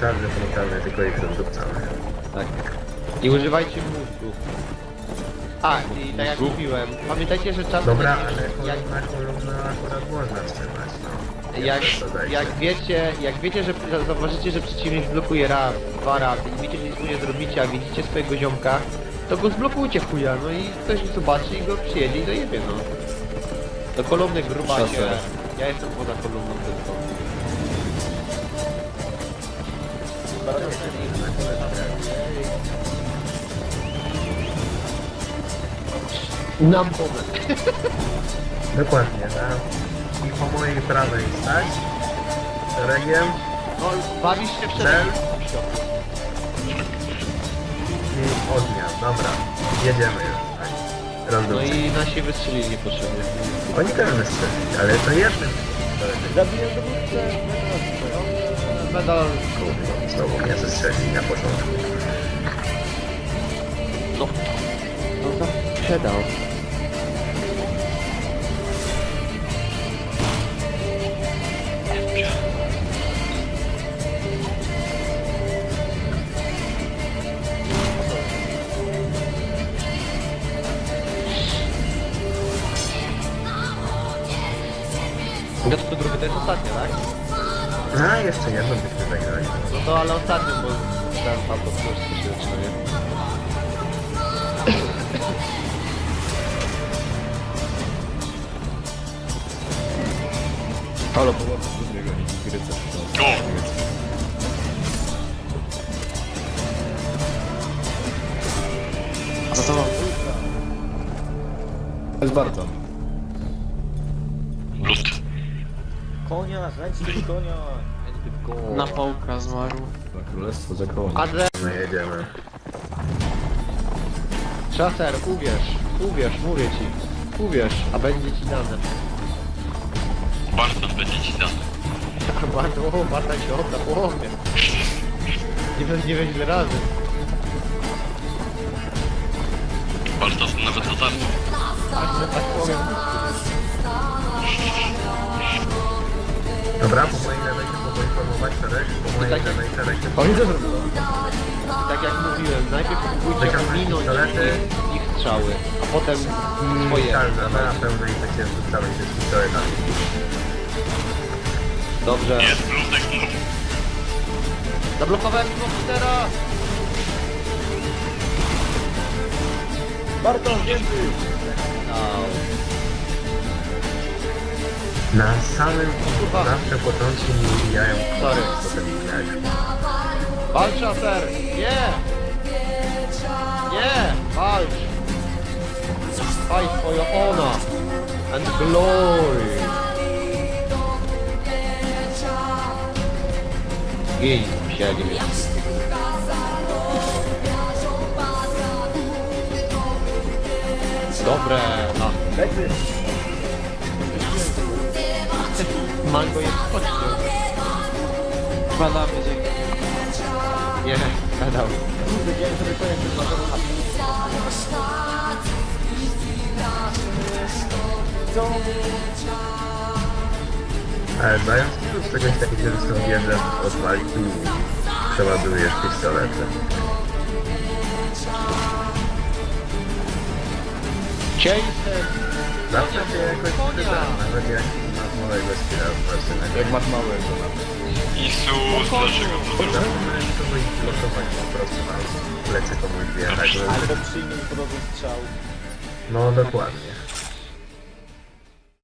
szarże frontalne, tylko ich dupcamy. Tak. I używajcie mózgu. A, i tak jak mówiłem, pamiętajcie, że czasem Dobra, jak, ale jak, kolumna, kolumna akurat można trzymać, no. jak, Dodajcie. jak wiecie, jak wiecie, że zauważycie, że przeciwnik blokuje raz, dwa razy i wiecie, że nic mu nie zrobicie, a widzicie swojego ziomka, to go zblokujcie chuja, no i ktoś zobaczy i go przyjedzie i dojebie, no. Do kolumny grubacie. Szosę. Ja jestem poza kolumną tylko. Nam pomysł. Dokładnie, tak. I po mojej prawej stać. Regiem No, bawisz się w Cel. I ognia. Dobra, jedziemy już. Tak. No i nasi wystrzelili niepotrzebnie. Oni też wystrzelili, ale to jednym. Zabiję dowódcę, Medal. Kurwa, znowu mnie zestrzelili na początku. No. No to przedał. No to drugie to jest ostatnie, tak? A, jeszcze jedno byśmy zagrali. No to ale ostatnio, bo ten pan po prostu się zaczyna, nie? Halo, pomocy trudnego, nie gry co A to To jest bardzo. Konia, znajdźcie konia! Na pałka zmarł. Na królestwo za konia. Adre, My jedziemy. Szaser, uwierz, uwierz, mówię ci. Uwierz, a będzie ci dane. Barton będzie ci dany. Bardzo, o, Barta się odda, połownie. Nie będzie nie źle razy. Barton nawet. Aż że tak powiem. Dobra, po mojej lewej się poinformować szereg, po mojej Tak. lewej szereg się Oni też robią. Tak jak mówiłem, najpierw próbujcie Wyciągnąć ominąć pistolety. ich, ich strzały, a potem swoje. Szarża na pełnej się rzucamy się z pistoletami. Dobrze. Jest znów. Zablokowałem komputera! Barton, więcej! Na samym zawsze początku mi mijają Sorry. potem mijać. Walcz, Szaser! Nie! Nie! Walcz! Fight for your honor and glory! Gin, psiadzie mnie. Dobre! A, Lecy! Badamy dzięki. Nie, gadał. Ale mając z czegoś takiego, że są wieże odwalić i przeładujesz pistolety. Cień Zawsze się jakoś przyda, nawet jak masz małego skilla Jak masz małego na Isus, dlaczego to zrobił? Ich blokować po prostu na plecy komuś wjechać. żeby- Albo przyjmij strzał. No dokładnie.